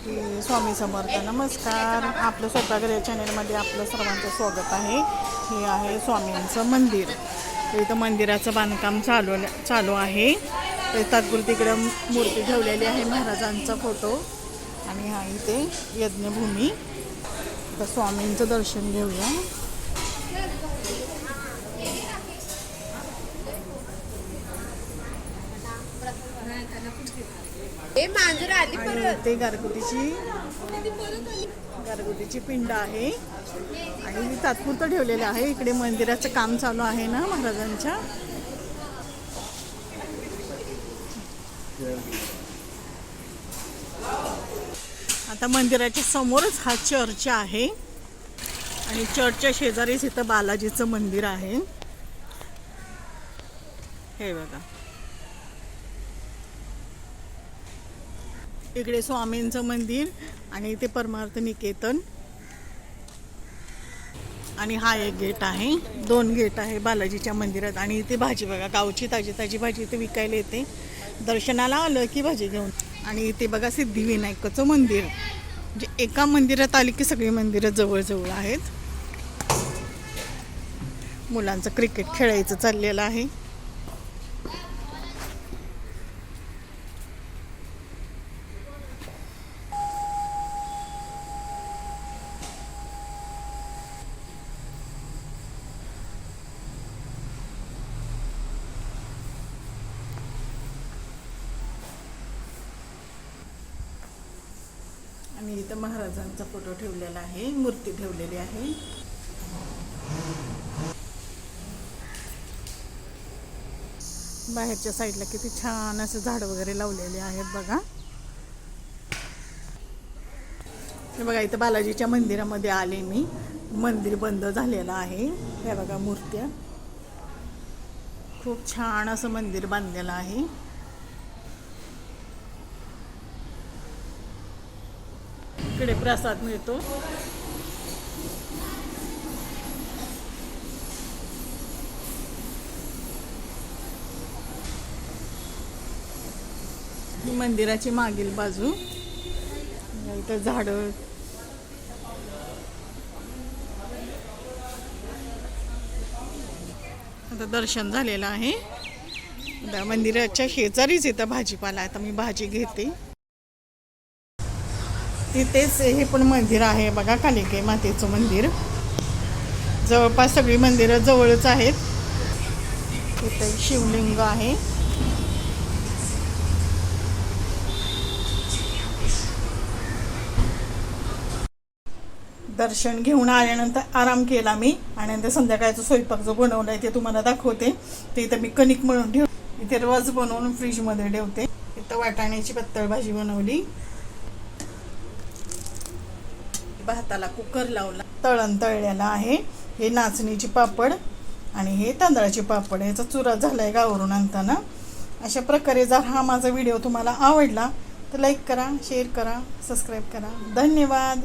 श्री स्वामी समर्थ नमस्कार. आपलं स्वयंपाकघर या चॅनलमध्ये आपलं सर्वांचं स्वागत आहे. हे आहे स्वामींचं मंदिर. इथं मंदिराचं बांधकाम चालू चालू आहे. तर तात्पुरती मूर्ती ठेवलेली आहे महाराजांचा फोटो. आणि हा इथे यज्ञभूमी. तर स्वामींचं दर्शन घेऊया. ए मांजर आली आणि परत. इथे गारगुटीची गारगुटीची पिंड आहे. आणि ती तात्पुरतं ठेवलेलं आहे. इकडे मंदिराचं काम चालू आहे ना महाराजांच्या? आता मंदिराच्या समोरच हा चर्च आहे. आणि चर्चच्या शेजारीच इथं बालाजीचं मंदिर आहे. हे बघा. इकडे स्वामींचं मंदिर आणि इथे परमार्थ निकेतन. आणि हा एक गेट आहे. दोन गेट आहे बालाजीच्या मंदिरात. आणि इथे भाजी बघा गावची ताजी ताजी भाजी इथे विकायला येते. दर्शनाला आलं की भाजी घेऊन. आणि इथे बघा सिद्धिविनायकाचं मंदिर. म्हणजे एका मंदिरात आली की सगळी मंदिरं जवळजवळ आहेत. मुलांचं क्रिकेट खेळायचं चाललेलं आहे. आणि इथं महाराजांचा फोटो ठेवलेला आहे मूर्ती ठेवलेली आहे. बाहेरच्या साईडला किती छान असे झाड वगैरे लावलेले आहेत बघा. हे बघा इथं बालाजीच्या मंदिरामध्ये आले मी. मंदिर बंद झालेलं आहे. हे बघा मूर्त्या. खूप छान असं मंदिर बांधलेलं आहे. इकडे प्रसाद मिळतो. ही मंदिराची मागील बाजू. इथं झाडं. आता दर्शन झालेलं आहे. मंदिराच्या शेजारीच इथं भाजीपाला आता मी भाजी घेते. तिथेच हे पण मंदिर आहे बघा कालिके मातेचं मंदिर. जवळपास सगळी मंदिरं जवळच आहेत. तिथे शिवलिंग आहे. दर्शन घेऊन आल्यानंतर आराम केला मी. आणि नंतर संध्याकाळचं स्वयंपाक जो बनवला आहे ते तुम्हाला दाखवते. ते इथं मी कणिक म्हणून ठेव इथे रस बनवून फ्रीजमध्ये ठेवते. इथं वाटाण्याची पत्तळ भाजी बनवली. भाताला कुकर लावला. तळण तळलेला आहे. हे नाचणीची पापड आणि हे तांदळाचे पापड. याचा चुरा झालाय गावरून आणताना. अशा प्रकारे जर हा माझा व्हिडिओ तुम्हाला आवडला तर लाईक करा शेअर करा सबस्क्राईब करा. धन्यवाद.